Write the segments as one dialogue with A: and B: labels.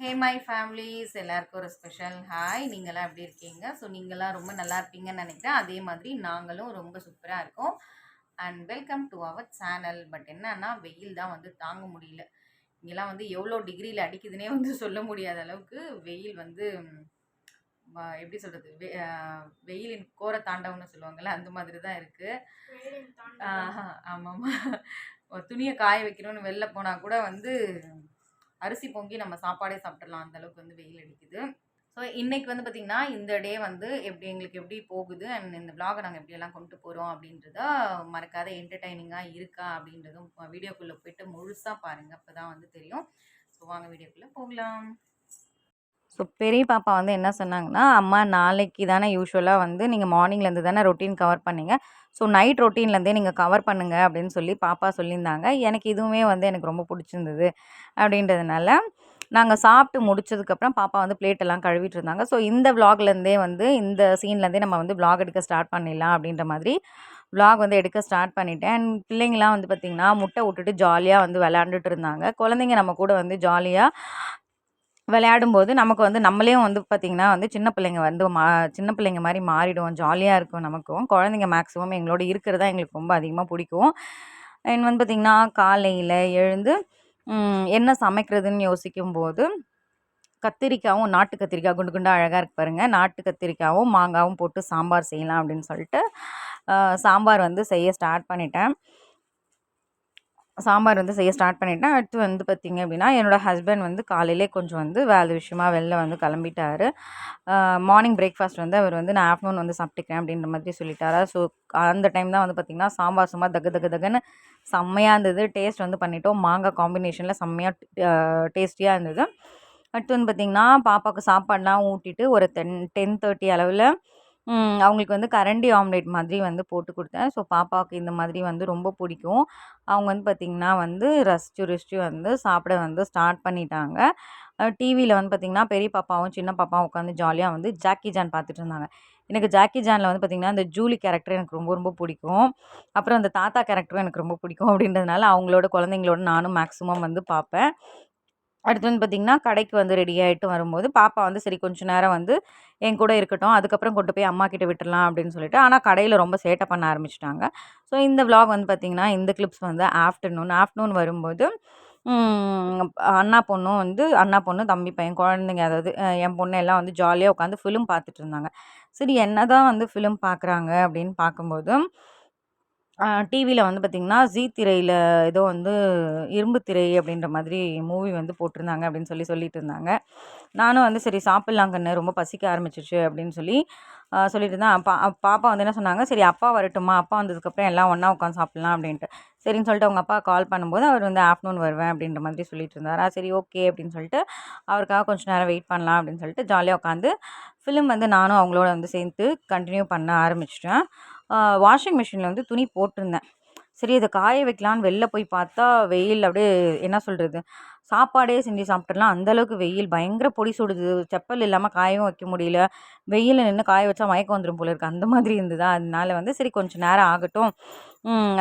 A: Hey my families எல்லாருக்கும் ஒரு special hi நீங்களாம் எப்படி இருக்கீங்க? ஸோ நீங்களாம் ரொம்ப நல்லா இருப்பீங்கன்னு நினைக்கிறேன். அதே மாதிரி நாங்களும் ரொம்ப சூப்பராக இருக்கோம். And welcome to our channel but என்னன்னா வெயில் தான் வந்து தாங்க முடியல. இங்கெல்லாம் வந்து எவ்வளோ டிகிரியில் அடிக்குதுன்னே வந்து சொல்ல முடியாத அளவுக்கு வெயில் வந்து எப்படி சொல்கிறது வெ வெயிலின் கோர தாண்டவம்னு சொல்லுவாங்கள்ல அந்த மாதிரி தான் இருக்குது ஆமாம் துணியை காய வைக்கணும்னு வெளில போனால் கூட வந்து அரிசி பொங்கி நம்ம சாப்பாடே சாப்பிட்றலாம் அந்த அளவுக்கு வந்து வெயில் அடிக்குது. ஸோ இன்னைக்கு வந்து பார்த்திங்கன்னா இந்த டே வந்து எப்படி எங்களுக்கு எப்படி போகுது? அண்ட் இந்த vlog-அ நாங்கள் எப்படியெல்லாம் கொண்டு போகிறோம் அப்படின்றத மறக்காத என்டர்டைனிங்காக இருக்கா அப்படின்றதும் வீடியோக்குள்ளே போயிட்டு முழுசாக பாருங்கள் அப்போ தான் வந்து தெரியும். ஸோ வாங்க வீடியோக்குள்ளே போகலாம். ஸோ பெரிய பாப்பா வந்து என்ன சொன்னாங்கன்னா அம்மா நாளைக்கு தானே யூஸ்வலாக வந்து நீங்கள் மார்னிங்லேருந்து தானே ரொட்டீன் கவர் பண்ணீங்க. ஸோ நைட் ரொட்டீன்லேருந்தே நீங்கள் கவர் பண்ணுங்க அப்படின்னு சொல்லி பாப்பா சொல்லியிருந்தாங்க. எனக்கு இதுவுமே வந்து எனக்கு ரொம்ப பிடிச்சிருந்தது அப்படின்றதுனால நாங்கள் சாப்பிட்டு முடிச்சதுக்கப்புறம் பாப்பா வந்து பிளேட்டெல்லாம் கழுவிட்டு இருந்தாங்க. ஸோ இந்த விலாக்லேருந்தே வந்து இந்த சீன்லேருந்தே நம்ம வந்து விலாக் எடுக்க ஸ்டார்ட் பண்ணிடலாம் அப்படின்ற மாதிரி விலாக் வந்து எடுக்க ஸ்டார்ட் பண்ணிட்டேன். அண்ட் பிள்ளைங்களாம் வந்து பார்த்திங்கன்னா முட்டை விட்டுட்டு ஜாலியாக வந்து விளாண்டுட்டு இருந்தாங்க. குழந்தைங்க நம்ம கூட வந்து ஜாலியாக விளையாடும்போது நமக்கு வந்து நம்மளையும் வந்து பார்த்திங்கன்னா வந்து சின்ன பிள்ளைங்க வந்து மா சின்ன பிள்ளைங்க மாதிரி மாறிடும் ஜாலியாக இருக்கும் நமக்கும். குழந்தைங்க மேக்ஸிமம் எங்களோட இருக்கிறதா எங்களுக்கு ரொம்ப அதிகமாக பிடிக்கும். அண்ட் வந்து பார்த்திங்கன்னா காலையில் எழுந்து என்ன சமைக்கிறதுன்னு யோசிக்கும்போது கத்திரிக்காவும் நாட்டு கத்திரிக்காய் குண்டு குண்டாக அழகாக இருக்கு பாருங்கள் நாட்டு கத்திரிக்காவும் மாங்காவும் போட்டு சாம்பார் செய்யலாம் அப்படின்னு சொல்லிட்டு சாம்பார் வந்து செய்ய ஸ்டார்ட் பண்ணிட்டேன். சாம்பார் வந்து செய்ய ஸ்டார்ட் பண்ணிட்டேன். அடுத்து வந்து பார்த்திங்க அப்படின்னா என்னோடய ஹஸ்பண்ட் வந்து காலையிலே கொஞ்சம் வந்து வேலை விஷயமா வெளில வந்து கிளம்பிட்டாரு. மார்னிங் பிரேக்ஃபாஸ்ட் வந்து அவர் வந்து நான் ஆஃப்டர்நூன் வந்து சாப்பிட்டுக்கிறேன் அப்படின்ற மாதிரி சொல்லிட்டாரா. ஸோ அந்த டைம் தான் வந்து பார்த்திங்கன்னா சாம்பார் சும்மா தகு தகு தகுன்னு செம்மையாக இருந்தது. டேஸ்ட் வந்து பண்ணிட்டோம். மாங்காய் காம்பினேஷனில் செம்மையாக டேஸ்டியாக இருந்தது. அடுத்து வந்து பார்த்திங்கன்னா பாப்பாவுக்கு சாப்பாடெலாம் ஊட்டிட்டு ஒரு டென் டென் தேர்ட்டி அளவில் அவங்களுக்கு வந்து கரண்டி ஆம்லேட் மாதிரி வந்து போட்டு கொடுத்தேன். ஸோ பாப்பாவுக்கு இந்த மாதிரி வந்து ரொம்ப பிடிக்கும். அவங்க வந்து பார்த்திங்கன்னா வந்து ரசிச்சு ருசிச்சு வந்து சாப்பிட வந்து ஸ்டார்ட் பண்ணிட்டாங்க. டிவியில் வந்து பார்த்திங்கன்னா பெரிய பாப்பாவும் சின்ன பாப்பாவும் உட்காந்து ஜாலியாக வந்து ஜாக்கி ஜான் பார்த்துட்டு இருந்தாங்க. எனக்கு ஜாக்கி ஜானில் வந்து பார்த்திங்கன்னா அந்த ஜூலி கேரக்டர் எனக்கு ரொம்ப ரொம்ப பிடிக்கும். அப்புறம் அந்த தாத்தா கேரக்டரும் எனக்கு ரொம்ப பிடிக்கும் அப்படின்றதுனால அவங்களோட குழந்தைங்களோட நானும் மேக்ஸிமம் வந்து பார்ப்பேன். அடுத்து வந்து பார்த்திங்கன்னா கடைக்கு வந்து ரெடி ஆகிட்டு வரும்போது பாப்பா வந்து சரி கொஞ்சம் நேரம் வந்து என் கூட இருக்கட்டும் அதுக்கப்புறம் கொண்டு போய் அம்மா கிட்ட விட்டுறலாம் அப்படின்னு சொல்லிட்டு ஆனால் கடையில் ரொம்ப சேட்டை பண்ண ஆரம்பிச்சிட்டாங்க. ஸோ இந்த vlog வந்து பார்த்திங்கன்னா இந்த கிளிப்ஸ் வந்து ஆஃப்டர்நூன் ஆஃப்டர்நூன் வரும்போது அண்ணா பொண்ணும் வந்து அண்ணா பொண்ணு தம்பி பையன் குழந்தைங்க அதாவது என் பொண்ணு எல்லாம் வந்து ஜாலியாக உட்காந்து ஃபிலிம் பார்த்துட்டு இருந்தாங்க. சரி என்ன தான் வந்து ஃபிலிம் பார்க்குறாங்க அப்படின்னு பார்க்கும்போது டிவியில் வந்து பார்த்திங்கன்னா ஜீ திரையில் ஏதோ வந்து இரும்பு திரை அப்படின்ற மாதிரி மூவி வந்து போட்டிருந்தாங்க அப்படின்னு சொல்லி சொல்லிட்டு இருந்தாங்க. நானும் வந்து சரி சாப்பிட்லாம் கண்ணு ரொம்ப பசிக்க ஆரம்பிச்சிச்சு அப்படின்னு சொல்லி சொல்லிட்டு இருந்தேன். அப்பா பாப்பா வந்து என்ன சொன்னாங்க சரி அப்பா வரட்டுமா அப்பா வந்ததுக்கப்புறம் எல்லாம் ஒன்றா உட்காந்து சாப்பிட்லாம் அப்படின்ட்டு. சரின்னு சொல்லிட்டு அவங்க அப்பா கால் பண்ணும்போது அவர் வந்து ஆஃப்டர்நூன் வருவேன் அப்படின்ற மாதிரி சொல்லிட்டு இருந்தாரா. சரி ஓகே அப்படின்னு சொல்லிட்டு அவருக்காக கொஞ்சம் நேரம் வெயிட் பண்ணலாம் அப்படின்னு சொல்லிட்டு ஜாலியாக உட்காந்து ஃபிலிம் வந்து நானும் அவங்களோட வந்து சேர்ந்து கண்டினியூ பண்ண ஆரம்பிச்சிட்டேன். வாஷிங் மிஷினில் வந்து துணி போட்டிருந்தேன். சரி இதை காய வைக்கலான்னு வெளில போய் பார்த்தா வெயில் அப்படியே என்ன சொல்கிறது சாப்பாடே செஞ்சு சாப்பிட்றலாம் அந்தளவுக்கு வெயில். பயங்கர பொடி சுடுது. செப்பல் இல்லாமல் காயவும் வைக்க முடியல. வெயிலில் நின்று காய வச்சா மயக்கம் வந்துடும் போல இருக்குது அந்த மாதிரி இருந்ததா? அதனால வந்து சரி கொஞ்சம் நேரம் ஆகட்டும்.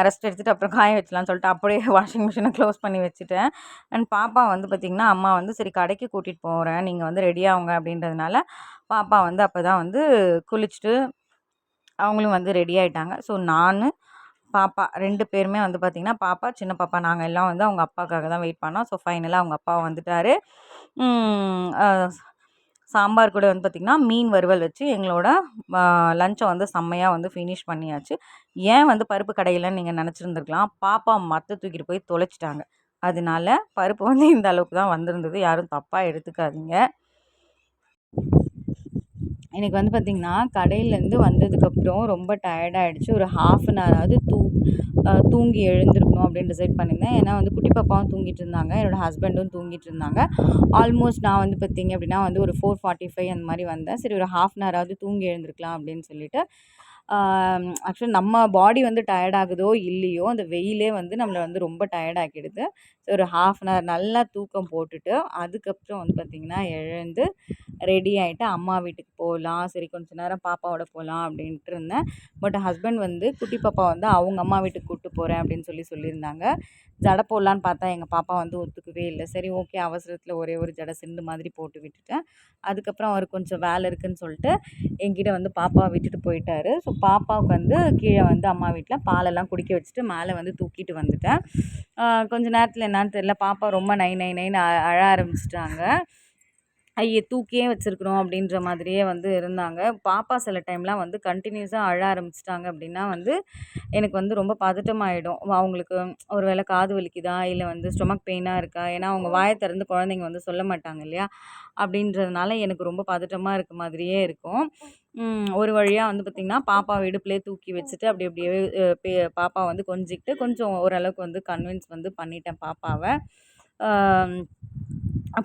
A: ரெஸ்ட் எடுத்துகிட்டு அப்புறம் காய வச்சலாம்னு சொல்லிட்டு அப்படியே வாஷிங் மிஷினை க்ளோஸ் பண்ணி வச்சுட்டேன். அண்ட் பாப்பா வந்து பார்த்திங்கன்னா அம்மா வந்து சரி கடைக்கு கூட்டிகிட்டு போகிறேன் நீங்கள் வந்து ரெடியாகுங்க அப்படின்றதுனால பாப்பா வந்து அப்போ தான் வந்து குளிச்சுட்டு அவங்களும் வந்து ரெடி ஆகிட்டாங்க ஸோ நான் பாப்பா ரெண்டு பேருமே வந்து பார்த்திங்கன்னா பாப்பா சின்ன பாப்பா நாங்கள் எல்லாம் வந்து அவங்க அப்பாவுக்காக தான் வெயிட் பண்ணோம். ஸோ ஃபைனலாக அவங்க அப்பா வந்துட்டார். சாம்பார் கூட வந்து பார்த்திங்கன்னா மீன் வறுவல் வச்சு எங்களோட லஞ்சை வந்து செம்மையாக வந்து ஃபினிஷ் பண்ணியாச்சு. ஏன் வந்து பருப்பு கடையில் நீங்கள் நினச்சிருந்துருக்கலாம். பாப்பா மற்ற தூக்கிட்டு போய் தொலைச்சிட்டாங்க. அதனால பருப்பு வந்து இந்த அளவுக்கு தான் வந்திருந்தது. யாரும் தப்பாக எடுத்துக்காதீங்க. எனக்கு வந்து பார்த்திங்கன்னா கடையிலேருந்து வந்ததுக்கப்புறம் ரொம்ப டயர்டாகிடுச்சு ஒரு ஹாஃப் அன் ஹவராவது தூ தூங்கி எழுந்திருக்கணும் அப்படின்னு டிசைட் பண்ணியிருந்தேன். ஏன்னா வந்து குட்டி பாப்பாவும் தூங்கிட்டு இருந்தாங்க. என்னோடய ஹஸ்பண்டும் தூங்கிட்டு இருந்தாங்க. ஆல்மோஸ்ட் நான் வந்து பார்த்திங்க அப்படின்னா வந்து ஒரு ஃபோர் ஃபார்ட்டி ஃபைவ் அந்த மாதிரி வந்தேன். சரி ஒரு ஹாஃப் அன் ஹவராவது தூங்கி எழுந்திருக்கலாம் அப்படின்னு சொல்லிட்டு ஆக்சுவலி நம்ம பாடி வந்து டயர்ட் ஆகுதோ இல்லையோ அந்த வெயிலே வந்து நம்மளை வந்து ரொம்ப டயர்ட் ஆக்கிடுது. ஸோ ஒரு ஹாஃப் அன் ஹவர் நல்லா தூக்கம் போட்டுட்டு அதுக்கப்புறம் வந்து பார்த்திங்கன்னா எழுந்து ரெடி ஆகிட்டு அம்மா வீட்டுக்கு போகலாம். சரி கொஞ்ச நேரம் பாப்பாவோட போகலாம் அப்படின்ட்டு இருந்தேன். பட் ஹஸ்பண்ட் வந்து குட்டி பாப்பா வந்து அவங்க அம்மா வீட்டுக்கு கூப்பிட்டு போகிறேன் அப்படின்னு சொல்லி சொல்லியிருந்தாங்க. ஜடை போடலான்னு பார்த்தா எங்கள் பாப்பா வந்து ஒத்துக்கவே இல்லை. சரி ஓகே அவசரத்தில் ஒரே ஒரு ஜடை சிந்து மாதிரி போட்டு விட்டுட்டேன். அதுக்கப்புறம் அவர் கொஞ்சம் வேலை இருக்குதுன்னு சொல்லிட்டு என்கிட்ட வந்து பாப்பாவை விட்டுட்டு போயிட்டாரு. ஸோ பாப்பாவுக்கு வந்து கீழே வந்து அம்மா வீட்டில் பாலெல்லாம் குடிக்க வச்சுட்டு மேலே வந்து தூக்கிட்டு வந்துட்டேன். கொஞ்ச நேரத்தில் என்னான்னு தெரியல. பாப்பா ரொம்ப நை நை நைன்னு அழ ஆரம்பிச்சிட்டாங்க. ஐயே தூக்கியே வச்சுருக்குறோம் அப்படின்ற மாதிரியே வந்து இருந்தாங்க. பாப்பா சில டைம்லாம் வந்து கண்டினியூஸாக அழ ஆரம்பிச்சிட்டாங்க அப்படின்னா வந்து எனக்கு வந்து ரொம்ப பதட்டமாயிடும். அவங்களுக்கு ஒரு வேளை காது வலிக்குதா? இல்லை வந்து ஸ்டொமக் பெயினாக இருக்கா? ஏன்னா அவங்க வாயை திறந்து குழந்தைங்க வந்து சொல்ல மாட்டாங்க இல்லையா? அப்படின்றதுனால எனக்கு ரொம்ப பதட்டமாக இருக்க மாதிரியே இருக்கும். ஒரு வழியாக வந்து பார்த்திங்கன்னா பாப்பா இடுப்புலேயே தூக்கி வச்சுட்டு அப்படி அப்படியே பாப்பா வந்து கொஞ்சிக்கிட்டு கொஞ்சம் ஓரளவுக்கு வந்து கன்வின்ஸ் வந்து பண்ணிட்டேன் பாப்பாவை.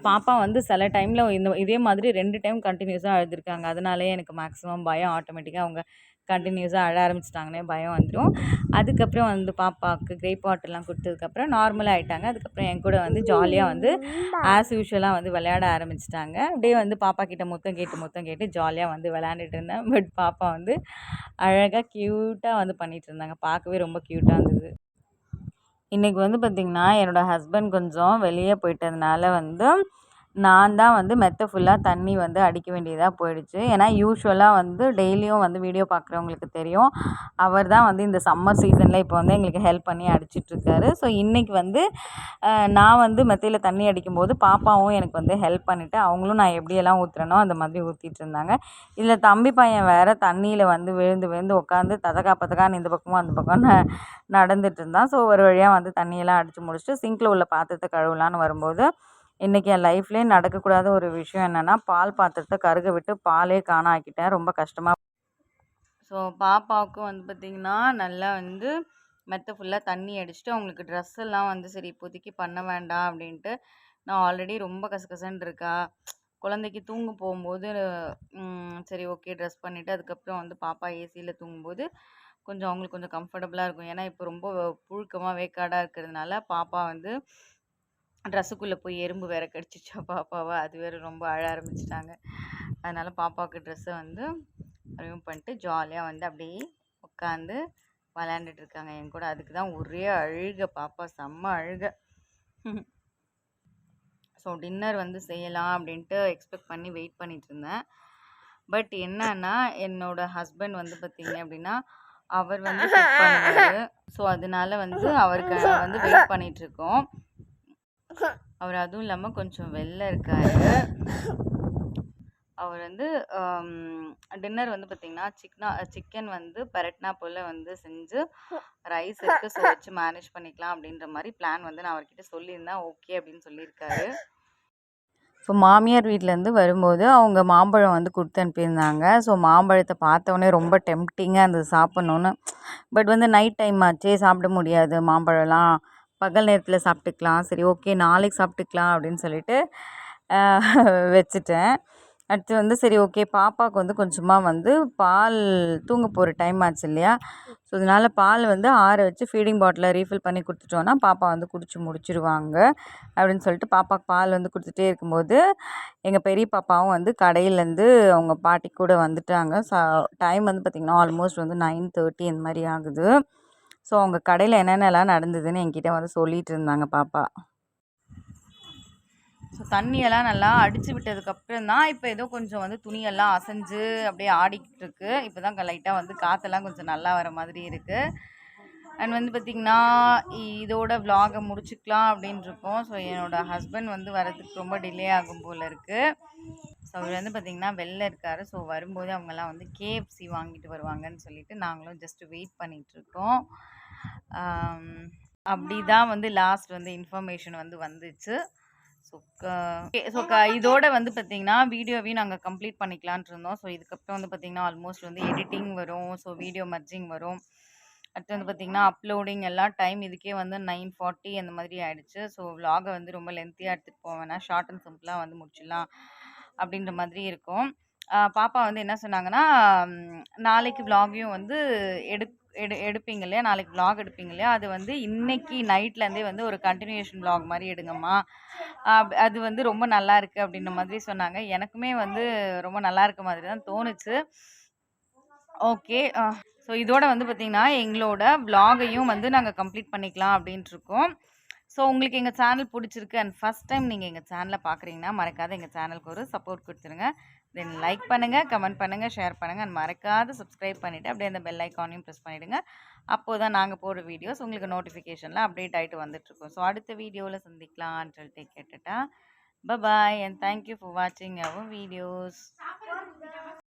A: பாப்பா வந்து சில டைமில் இந்த இதே மாதிரி ரெண்டு டைம் கண்டினியூஸாக அழுதுருக்காங்க. அதனாலேயே எனக்கு மேக்ஸிமம் பயம் ஆட்டோமேட்டிக்காக அவங்க கண்டினியூஸாக அழ ஆரம்பிச்சிட்டாங்கன்னே பயம் வந்துடும் அதுக்கப்புறம் வந்து பாப்பாவுக்கு கிரேப் வாட்டர்லாம் கொடுத்ததுக்கப்புறம் நார்மலாக ஆகிட்டாங்க அதுக்கப்புறம் என் கூட வந்து ஜாலியாக வந்து ஆஸ் யூஷுவலாக வந்து விளையாட ஆரம்பிச்சிட்டாங்க. அப்படியே வந்து பாப்பா கிட்ட மொத்தம் கேட்டு மொத்தம் கேட்டு ஜாலியாக வந்து விளையாண்டுட்டு இருந்தேன். பட் பாப்பா வந்து அழகாக க்யூட்டாக வந்து பண்ணிகிட்டு இருந்தாங்க. பார்க்கவே ரொம்ப க்யூட்டாக இருந்தது. இன்றைக்கி வந்து பார்த்திங்கன்னா என்னோடய ஹஸ்பண்ட் கொஞ்சம் வெளியே போயிட்டதுனால வந்து நான் தான் வந்து மெத்தை ஃபுல்லாக தண்ணி வந்து அடிக்க வேண்டியதாக போயிடுச்சு. ஏன்னா யூஸ்வலாக வந்து டெய்லியும் வந்து வீடியோ பார்க்குறவங்களுக்கு தெரியும். அவர் தான் வந்து இந்த சம்மர் சீசனில் இப்போ வந்து எங்களுக்கு ஹெல்ப் பண்ணி அடிச்சிட்ருக்காரு. ஸோ இன்றைக்கி வந்து நான் வந்து மெத்தையில் தண்ணி அடிக்கும்போது பாப்பாவும் எனக்கு வந்து ஹெல்ப் பண்ணிவிட்டு அவங்களும் நான் எப்படியெல்லாம் ஊற்றுறேனோ அந்த மாதிரி ஊற்றிட்டு இருந்தாங்க இதில் தம்பி பையன் வேறு தண்ணியில் வந்து விழுந்து விழுந்து உட்காந்து ததக்கா பதகான்னு இந்த பக்கமும் அந்த பக்கம் நடந்துட்டு இருந்தான் ஸோ ஒரு வழியாக வந்து தண்ணியெல்லாம் அடித்து முடிச்சுட்டு சிங்கில் உள்ள பாத்திரத்தை கழுவலான்னு வரும்போது இன்றைக்கி என் லைஃப்லேயே நடக்கக்கூடாத ஒரு விஷயம் என்னென்னா பால் பாத்திரத்தை கருக விட்டு பாலே காணாக்கிட்டேன் ரொம்ப கஷ்டமாக ஸோ பாப்பாவுக்கும் வந்து பார்த்திங்கன்னா நல்லா வந்து மெத்த ஃபுல்லாக தண்ணி அடிச்சுட்டு அவங்களுக்கு ட்ரெஸ் எல்லாம் வந்து சரி இப்போதைக்கு பண்ண வேண்டாம் அப்படின்ட்டு நான் ஆல்ரெடி ரொம்ப கசகசன்னு இருக்கா? குழந்தைக்கு தூங்க போகும்போது சரி ஓகே ட்ரெஸ் பண்ணிவிட்டு அதுக்கப்புறம் வந்து பாப்பா ஏசியில் தூங்கும்போது கொஞ்சம் அவங்களுக்கு கொஞ்சம் கம்ஃபர்டபுளாக இருக்கும். ஏன்னா இப்போ ரொம்ப புழுக்கமாக வேக்காடாக இருக்கிறதுனால பாப்பா வந்து ட்ரெஸ்ஸுக்குள்ளே போய் எறும்பு வேறு கடிச்சிச்சா பாப்பாவை? அது வேறு ரொம்ப அழ ஆரம்பிச்சிட்டாங்க. அதனால் பாப்பாவுக்கு ட்ரெஸ்ஸை வந்து ரிமூவ் பண்ணிட்டு ஜாலியாக வந்து அப்படியே உட்காந்து விளையாண்டுட்ருக்காங்க என் கூட அதுக்கு தான் ஒரே அழுக பாப்பா செம்ம அழுக. ஸோ டின்னர் வந்து செய்யலாம் அப்படின்ட்டு எக்ஸ்பெக்ட் பண்ணி வெயிட் பண்ணிகிட்ருந்தேன் பட் என்னன்னா என்னோட ஹஸ்பண்ட் வந்து பார்த்திங்க அப்படின்னா அவர் வந்து ஸோ அதனால வந்து அவருக்கு வந்து வெயிட் பண்ணிகிட்ருக்கோம் அவர் அதுவும் இல்லாமல் கொஞ்சம் வெளில இருக்கார். அவர் வந்து டின்னர் வந்து பார்த்திங்கன்னா சிக்னா சிக்கன் வந்து பரட்னா போல் வந்து செஞ்சு ரைஸ் இருக்குது ஸோ வச்சு மேனேஜ் பண்ணிக்கலாம் அப்படின்ற மாதிரி பிளான் வந்து நான் அவர்கிட்ட சொல்லியிருந்தேன். ஓகே அப்படின்னு சொல்லியிருக்காரு. ஸோ மாமியார் வீட்டிலேருந்து வரும்போது அவங்க மாம்பழம் வந்து கொடுத்து அனுப்பியிருந்தாங்க. ஸோ மாம்பழத்தை பார்த்தோன்னே ரொம்ப டெம்ப்டிங்காக இருந்தது சாப்பிட்ணுன்னு பட் வந்து நைட் டைம் ஆச்சே சாப்பிட முடியாது மாம்பழம்லாம். பகல் நேரத்தில் சாப்பிட்டுக்கலாம் சரி ஓகே நாளைக்கு சாப்பிட்டுக்கலாம் அப்படின்னு சொல்லிட்டு வச்சுட்டேன். அடுத்து வந்து சரி ஓகே பாப்பாவுக்கு வந்து கொஞ்சமாக வந்து பால் தூங்க போகிற டைம் ஆச்சு இல்லையா? ஸோ அதனால் பால் வந்து ஆற வச்சு ஃபீடிங் பாட்டிலில் ரீஃபில் பண்ணி கொடுத்துட்டோன்னா பாப்பா வந்து குடிச்சு முடிச்சிருவாங்க அப்படின்னு சொல்லிட்டு பாப்பாவுக்கு பால் வந்து கொடுத்துட்டே இருக்கும்போது எங்கள் பெரிய பாப்பாவும் வந்து கடையிலேருந்து அவங்க பாட்டி கூட வந்துட்டாங்க. ஸோ டைம் வந்து பார்த்திங்கன்னா ஆல்மோஸ்ட் வந்து நைன் தேர்ட்டி இந்த மாதிரி ஆகுது. ஸோ அவங்க கடையில் என்னென்னலாம் நடந்ததுன்னு என்கிட்ட வந்து சொல்லிகிட்டு இருந்தாங்க பாப்பா. ஸோ தண்ணியெல்லாம் நல்லா அடித்து விட்டதுக்கப்புறம் தான் இப்போ ஏதோ கொஞ்சம் வந்து துணியெல்லாம் அசைஞ்சு அப்படியே ஆடிக்கிட்டு இருக்கு. இப்போ தான் லைட்டாக வந்து காற்றெல்லாம் கொஞ்சம் நல்லா வர மாதிரி இருக்குது அண்ட் வந்து பார்த்திங்கன்னா இதோட விலாகை முடிச்சுக்கலாம் அப்படின்னு இருக்கோம் ஸோ என்னோடய ஹஸ்பண்ட் வந்து வரதுக்கு ரொம்ப டிலே ஆகும் போல் இருக்குது ஸோ அவர் வந்து பார்த்திங்கன்னா வெளில இருக்கார். ஸோ வரும்போது அவங்கெல்லாம் வந்து கேஎஃப்சி வாங்கிட்டு வருவாங்கன்னு சொல்லிட்டு நாங்களும் ஜஸ்ட் வெயிட் பண்ணிகிட்ருக்கோம் um, அப்படி தான் வந்து லாஸ்ட் வந்து இன்ஃபர்மேஷன் வந்து வந்துச்சு. ஸோ ஸோ க இதோட வந்து பார்த்திங்கன்னா வீடியோவையும் நாங்கள் கம்ப்ளீட் பண்ணிக்கலான் இருந்தோம். ஸோ இதுக்கப்புறம் வந்து பார்த்திங்கன்னா ஆல்மோஸ்ட் வந்து எடிட்டிங் வரும். ஸோ வீடியோ மர்ஜிங் வரும். அடுத்து வந்து பார்த்திங்கன்னா அப்லோடிங் எல்லாம் டைம் இதுக்கே வந்து நைன் ஃபார்ட்டி அந்த மாதிரி ஆகிடுச்சு ஸோ விலாகை வந்து ரொம்ப லென்த்தியாக எடுத்துகிட்டு போவேன்னா ஷார்ட் அண்ட் சிம்பிளாக வந்து முடிச்சிடலாம் அப்படின்ற மாதிரி இருக்கும் பாப்பா வந்து என்ன சொன்னாங்கன்னா, நாளைக்கு விலாகையும் வந்து எடு எடு எடுப்பீங்க இல்லையா? நாளைக்கு விலாக் எடுப்பீங்க இல்லையா? அது வந்து இன்னைக்கு நைட்லேருந்தே வந்து ஒரு கண்டினியூஷன் விலாக் மாதிரி எடுங்கம்மா. அப் அது வந்து ரொம்ப நல்லா இருக்குது அப்படின்ற மாதிரி சொன்னாங்க. எனக்குமே வந்து ரொம்ப நல்லா இருக்க மாதிரி தான் தோணுச்சு. ஓகே. ஸோ இதோட வந்து பார்த்தீங்கன்னா, எங்களோட விளாகையும் வந்து நாங்கள் கம்ப்ளீட் பண்ணிக்கலாம் அப்படின்ட்டுருக்கோம். ஸோ உங்களுக்கு எங்கள் சேனல் பிடிச்சிருக்கு அண்ட் ஃபஸ்ட் டைம் நீங்கள் எங்கள் சேனலை பார்க்குறீங்கன்னா, மறக்காத எங்கள் சேனலுக்கு ஒரு சப்போர்ட் கொடுத்துருங்க தென் லைக் பண்ணுங்கள் கமெண்ட் பண்ணுங்கள் ஷேர் பண்ணுங்க அண்ட் மறக்காத சப்ஸ்கிரைப் பண்ணிவிட்டு அப்படியே அந்த பெல் ஐக்கானையும் பிரஸ் பண்ணிவிடுங்க அப்போ தான் நாங்கள் போடுற வீடியோஸ் உங்களுக்கு நோட்டிஃபிகேஷனில் அப்டேட் ஆகிட்டு வந்துட்டுருக்கோம் ஸோ அடுத்த வீடியோவில் சந்திக்கலாம். சொல்லிட்டு கேட்டுட்டா bye bye bye and thank you for வாட்சிங் அவர் வீடியோஸ்.